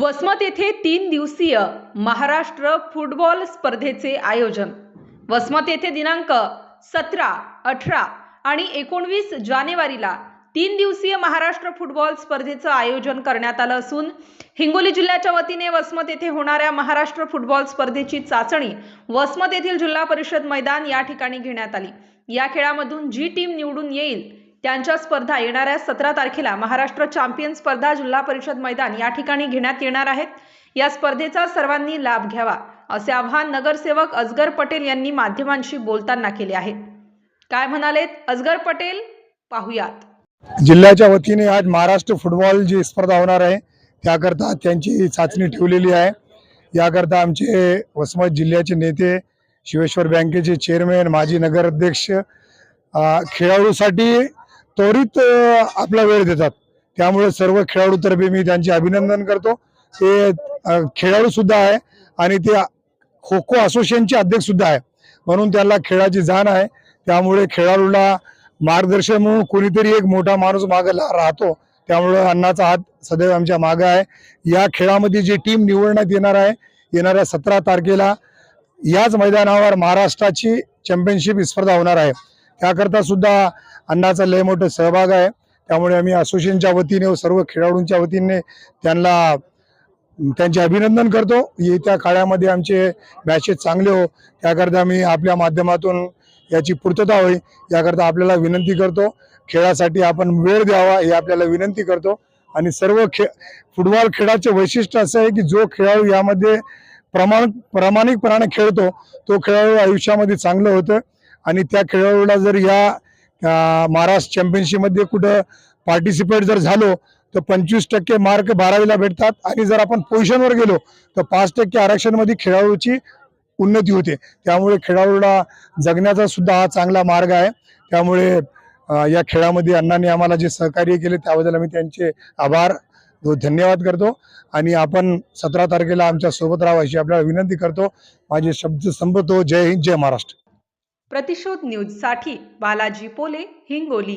वसमत येथे तीन दिवसीय महाराष्ट्र फुटबॉल स्पर्धेचे आयोजन. वसमत येथे दिनांक सतरा अठरा आणि एकोणवीस जानेवारीला तीन दिवसीय महाराष्ट्र फुटबॉल स्पर्धेचं आयोजन करण्यात आलं असून हिंगोली जिल्ह्याच्या वतीने वसमत येथे होणाऱ्या महाराष्ट्र फुटबॉल स्पर्धेची चाचणी वसमत येथील जिल्हा परिषद मैदान या ठिकाणी घेण्यात आली. या खेळामधून जी टीम निवडून येईल त्यांच्या स्पर्धा येणाऱ्या सतरा तारखेला महाराष्ट्र चॅम्पियन स्पर्धा जिल्हा परिषद मैदान या ठिकाणी घेण्यात येणार आहेत. या स्पर्धेचा सर्वांनी लाभ घ्यावा असे आव्हान नगरसेवक अजगर पटेल यांनी माध्यमांशी बोलताना केले आहे. काय म्हणालेत अजगर पटेल? पाहुयात. जिल्ह्याच्या वतीने आज महाराष्ट्र फुटबॉल जी स्पर्धा होणार आहे त्याकरता त्यांची चाचणी ठेवलेली आहे. याकरता आमचे वसमत जिल्ह्याचे नेते शिवेश्वर बँकेचे चेअरमॅन माजी नगराध्यक्ष खेळाडूसाठी त्वरित आपला वेळ देतात. त्यामुळे सर्व खेळाडूतर्फे मी त्यांचे अभिनंदन करतो. ते खेळाडू सुद्धा आहे आणि ते खो खो असोसिएशनचे अध्यक्ष सुद्धा आहे. म्हणून त्यांना खेळाची जाण आहे. त्यामुळे खेळाडूला मार्गदर्शन म्हणून कोणीतरी एक मोठा माणूस मागे राहतो. त्यामुळे अण्णाचा हात सदैव आमच्या मागे आहे. या खेळामध्ये जी टीम निवडण्यात येणार आहे येणाऱ्या सतरा तारखेला याच मैदानावर महाराष्ट्राची चॅम्पियनशिप स्पर्धा होणार आहे. त्याकरता सुद्धा अण्णाचा लय मोठं सहभाग आहे. त्यामुळे आम्ही असोसिएशनच्या वतीने व सर्व खेळाडूंच्या वतीने त्यांना त्यांचे अभिनंदन करतो. येत्या काळामध्ये आमचे मॅचेस चांगले हो. त्याकरता आम्ही आपल्या माध्यमातून याची पूर्तता होईल. याकरता आपल्याला विनंती करतो. खेळासाठी आपण वेळ द्यावा हे आपल्याला विनंती करतो. आणि सर्व खे फुटबॉल खेळाचे वैशिष्ट्य असं आहे की जो खेळाडू यामध्ये प्रमाण प्रामाणिकपणाने खेळतो तो खेळाडू आयुष्यामध्ये चांगलं होतं. आणि त्या खेळाडूला जर या महाराष्ट्र चॅम्पियनशिपमध्ये कुठं पार्टिसिपेट जर झालो तर पंचवीस टक्के मार्क बारावीला भेटतात. आणि जर आपण पोझिशनवर गेलो तर पाच टक्के आरक्षणमध्ये खेळाडूची उन्नती होते. त्यामुळे खेळाडूला जगण्याचा सुद्धा हा चांगला मार्ग आहे. त्यामुळे या खेळामध्ये अण्णांनी आम्हाला जे सहकार्य केले त्याबद्दल आम्ही त्यांचे आभार धन्यवाद करतो. आणि आपण सतरा तारखेला आमच्यासोबत राहा अशी आपल्याला विनंती करतो. माझे शब्द संपतो. जय हिंद जय महाराष्ट्र. प्रतिशोध न्यूजसाठी बालाजी पोले हिंगोली.